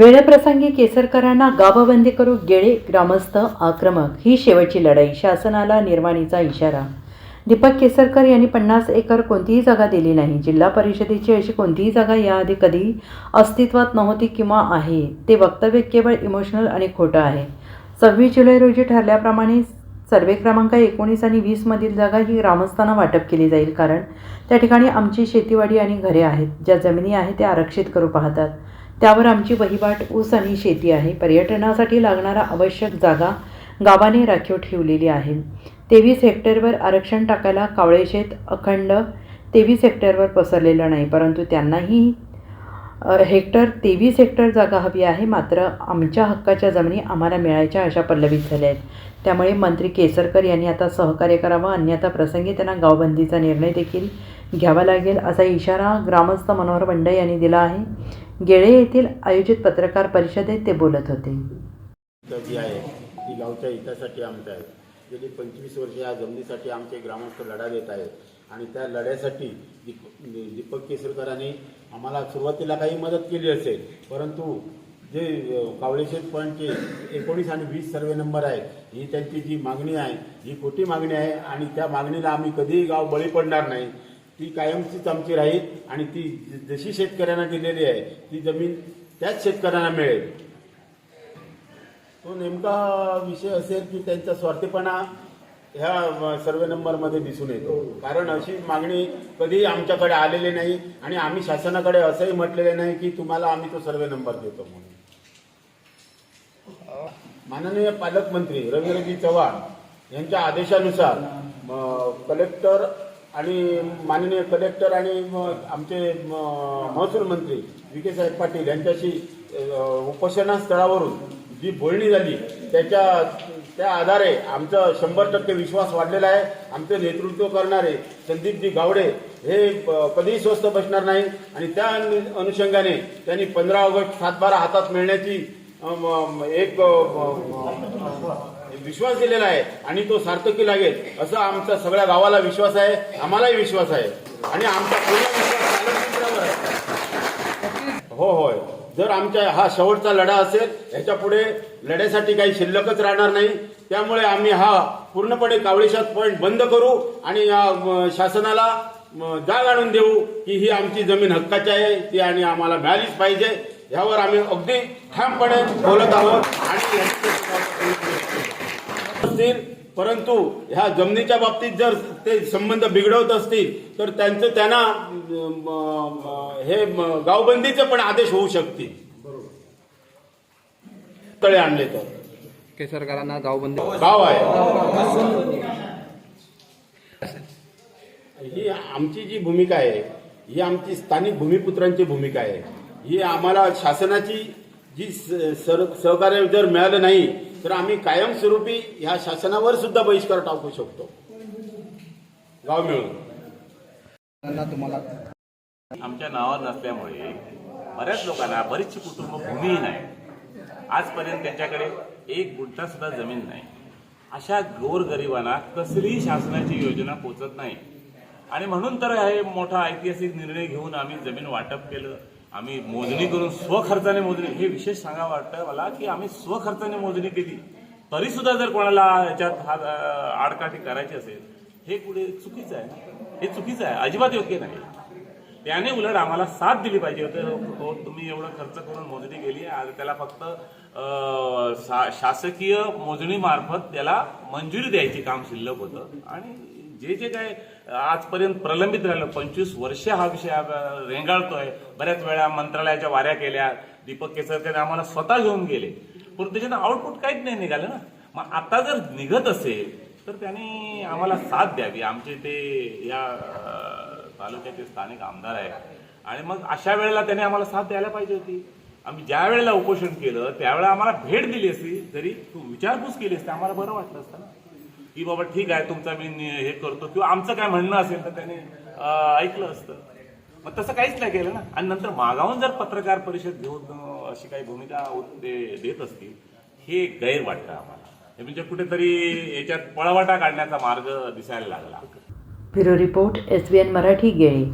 वेळप्रसंगी केसरकरांना गाभबंदी करू गेळे ग्रामस्थ आक्रमक. ही शेवटची लढाई. शासनाला निर्वाणीचा इशारा. दीपक केसरकर यांनी पन्नास एकर कोणतीही जागा दिली नाही. जिल्हा परिषदेची अशी कोणतीही जागा याआधी कधी अस्तित्वात नव्हती किंवा आहे. ते वक्तव्य केवळ इमोशनल आणि खोटं आहे. सव्वीस जुलै रोजी ठरल्याप्रमाणे सर्वे क्रमांक एकोणीस आणि वीसमधील जागा ही ग्रामस्थांना वाटप केली जाईल कारण त्या ठिकाणी आमची शेतीवाडी आणि घरे आहेत. ज्या जमिनी आहेत त्या आरक्षित करू पाहतात. त्यावर आमची वहिवाट ऊस आणि शेती आहे. पर्यटनासाठी लागणारा आवश्यक जागा गावाने राखीव ठेवलेली आहे. तेवीस हेक्टरवर आरक्षण टाकायला कावळेशेत अखंड तेवीस हेक्टरवर पसरलेलं नाही परंतु त्यांनाही हेक्टर तेवीस हेक्टर जागा हवी आहे. मात्र आमच्या हक्काच्या जमिनी आम्हाला मिळायच्या अशा पल्लवीत झाल्या आहेत. त्यामुळे मंत्री केसरकर यांनी आता सहकार्य करावं. अन्यथा प्रसंगी त्यांना गावबंदीचा निर्णय देखील घ्यावा लागेल असा इशारा ग्रामस्थ मनोहर बंडे यांनी दिला आहे. गेळे येथील आयोजित पत्रकार परिषदेत ते बोलत होते. जी आहे ती गावच्या हितासाठी आमच्या आहे गेली पंचवीस वर्ष या जमिनीसाठी आमचे ग्रामस्थ लढा देत आहेत. आणि त्या लढ्यासाठी दीप दीपक केसरकरांनी आम्हाला सुरुवातीला काही मदत केली असेल परंतु जे कावळेशेत पॉईंटचे एकोणीस आणि वीस सर्वे नंबर आहेत ही त्यांची जी मागणी आहे ही खोटी मागणी आहे आणि त्या मागणीला आम्ही कधीही गाव बळी पडणार नाही. ती कायमचीच आमची राहील आणि ती जशी शेतकऱ्यांना दिलेली आहे ती जमीन त्याच शेतकऱ्यांना मिळेल. तो नेमका विषय असेल की त्यांचा स्वार्थीपणा ह्या सर्वे नंबरमध्ये दिसून येतो. कारण अशी मागणी कधीही आमच्याकडे आलेली नाही आणि आम्ही शासनाकडे असंही म्हटलेले नाही की तुम्हाला आम्ही तो सर्वे नंबर देतो म्हणून. माननीय पालकमंत्री रवींद्रजी चव्हाण यांच्या आदेशानुसार कलेक्टर आणि माननीय कलेक्टर आणि आमचे म, महसूल मंत्री विखे साहेब पाटील यांच्याशी उपोषणास्थळावरून उपोषणा स्थळावरून जी बोलणी झाली त्याच्या त्या आधारे आमचा शंभर टक्के विश्वास वाढलेला आहे. आमचे नेतृत्व करणारे संदीपजी गावडे हे कधीही स्वस्त बसणार नाही. आणि त्या अनु- अनुषंगाने त्यांनी पंधरा ऑगस्ट सातबारा हातात मिळण्याची एक विश्वास दिलेला आहे आणि तो सार्थकी लागेल असा आमचा सगळ्या गावाला विश्वास आहे आम्हालाही विश्वास आहे. आणि आमचा पूर्ण विश्वास आहे. हो होय. जर आमच्या हा शेवटचा लढा असेल ह्याच्या पुढे लढ्यासाठी काही शिल्लकच राहणार नाही. त्यामुळे आम्ही हा पूर्णपणे कावळेशात पॉईंट बंद करू आणि या शासनाला जाग आणून देऊ की ही आमची जमीन हक्काची आहे ती आणि आम्हाला मिळालीच पाहिजे. यावर आम्ही अगदी ठामपणे बोलत आहोत आणि असतील परंतु ह्या जमिनीच्या बाबतीत जर ते संबंध बिघडवत असतील तर त्यांचं त्यांना हे गावबंदीचे पण आदेश होऊ शकतील. तळे आणले तर. केसरकरांना गावबंदी गाव आहे. ही आमची जी भूमिका आहे ही आमची स्थानिक भूमिपुत्रांची भूमिका आहे. ही आम्हाला शासनाची जी सहकार्य जर मिळालं नाही तर आम्ही कायमस्वरूपी ह्या शासनावर सुद्धा बहिष्कार टाकू शकतो. गाव मिळून. त्यांना तुम्हाला आमच्या नावावर नसल्यामुळे बऱ्याच लोकांना बरीचशी कुटुंब भूमीही नाही आजपर्यंत त्यांच्याकडे एक गुंठा सुद्धा जमीन नाही. अशा गोरगरिबांना कसलीही शासनाची योजना पोचत नाही. आणि म्हणून तर हे मोठा ऐतिहासिक निर्णय घेऊन आम्ही जमीन वाटप केलं. आम्ही मोजणी करून स्वखर्चाने मोजणी हे विशेष सांगा वाटतं मला की आम्ही स्वखर्चाने मोजणी केली. तरी सुद्धा जर कोणाला याच्यात हा आडकाठी करायची असेल हे पुढे चुकीचं आहे? हे चुकीचं आहे? अजिबात योग्य नाही. त्याने उलट आम्हाला साथ दिली पाहिजे होते. हो तुम्ही एवढं खर्च करून मोजणी केली आणि त्याला फक्त शा- शासकीय मोजणीमार्फत त्याला मंजुरी द्यायची काम शिल्लक होतं. आणि जे जे काय आजपर्यंत प्रलंबित राहिलं पंचवीस वर्ष हा विषय रेंगाळतोय. बऱ्याच वेळा मंत्रालयाच्या वाऱ्या केल्या दीपक केसरकर आम्हाला स्वतः घेऊन गेले. पण त्याच्यानं आउटपुट काहीच नाही निघालं ना. मग आता जर निघत असेल तर त्यांनी आम्हाला साथ द्यावी. आमचे ते या तालुक्याचे स्थानिक आमदार आहेत. आणि मग अशा वेळेला त्याने आम्हाला साथ द्यायला पाहिजे होती. आम्ही ज्या वेळेला उपोषण केलं त्यावेळेला आम्हाला भेट दिली असती जरी तू विचारपूस केली असती. आम्हाला बरं वाटलं असतं ना. की बाबा ठीक आहे तुमचा मी हे करतो. किंवा आमचं काय म्हणणं असेल तर त्याने ऐकलं असतं. मग तसं काहीच नाही केलं ना. आणि नंतर मागावून जर पत्रकार परिषद घेऊन अशी काही भूमिका ते देत असतील हे गैर वाटतं आम्हाला म्हणजे कुठेतरी याच्यात पळवाटा काढण्याचा मार्ग दिसायला लागला. Bureau report S B N Marathi गेळी.